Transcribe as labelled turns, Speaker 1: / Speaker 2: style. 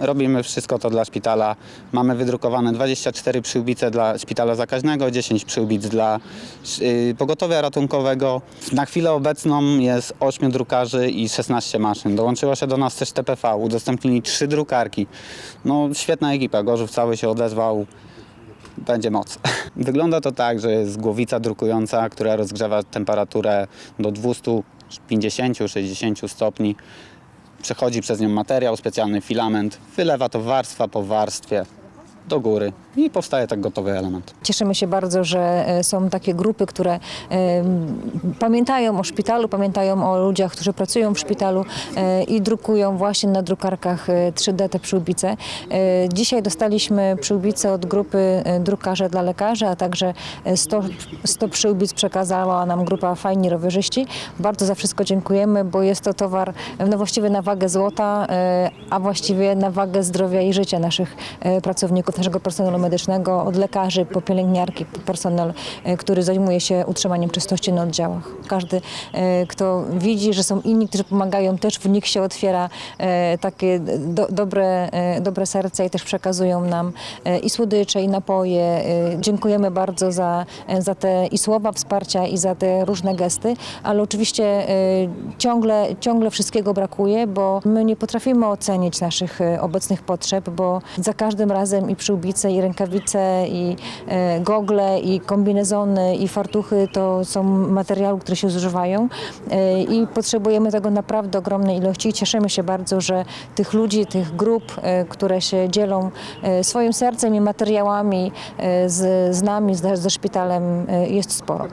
Speaker 1: Robimy wszystko to dla szpitala. Mamy wydrukowane 24 przyłbice dla szpitala zakaźnego, 10 przyłbic dla y, pogotowia ratunkowego. Na chwilę obecną jest 8 drukarzy i 16 maszyn. Dołączyło się do nas też TPV, udostępnili 3 drukarki. No świetna ekipa, Gorzów cały się odezwał. Będzie moc. Wygląda to tak, że jest głowica drukująca, która rozgrzewa temperaturę do 250-60 stopni. Przechodzi przez nią materiał, specjalny filament, wylewa to warstwa po warstwie do góry i powstaje tak gotowy element.
Speaker 2: Cieszymy się bardzo, że e, są takie grupy, które e, pamiętają o szpitalu, pamiętają o ludziach, którzy pracują w szpitalu e, i drukują właśnie na drukarkach e, 3D te przyłbice. E, Dzisiaj dostaliśmy przyłbice od grupy Drukarze dla lekarzy, a także e, 100, 100 przyłbic przekazała nam grupa Fajni Rowerzyści. Bardzo za wszystko dziękujemy, bo jest to towar no właściwie na wagę złota, e, a właściwie na wagę zdrowia i życia naszych e, naszego personelu medycznego, od lekarzy po pielęgniarki, po personel, e, który zajmuje się utrzymaniem czystości na oddziałach. Każdy, e, kto widzi, że są inni, którzy pomagają, też w nich się otwiera e, takie do, dobre, dobre serce i też przekazują nam i słodycze, i napoje. Dziękujemy bardzo za, za te i słowa wsparcia, i za te różne gesty, ale oczywiście ciągle, ciągle wszystkiego brakuje, bo my nie potrafimy ocenić naszych obecnych potrzeb, bo za każdym razem i przyłbice, i rękawice, i e, gogle, i kombinezony, i fartuchy to są materiały, które się zużywają e, i potrzebujemy tego naprawdę ogromnej ilości i cieszymy się bardzo, że tych ludzi, tych grup, e, które się dzielą swoim sercem i materiałami z, z nami, z, ze szpitalem jest sporo.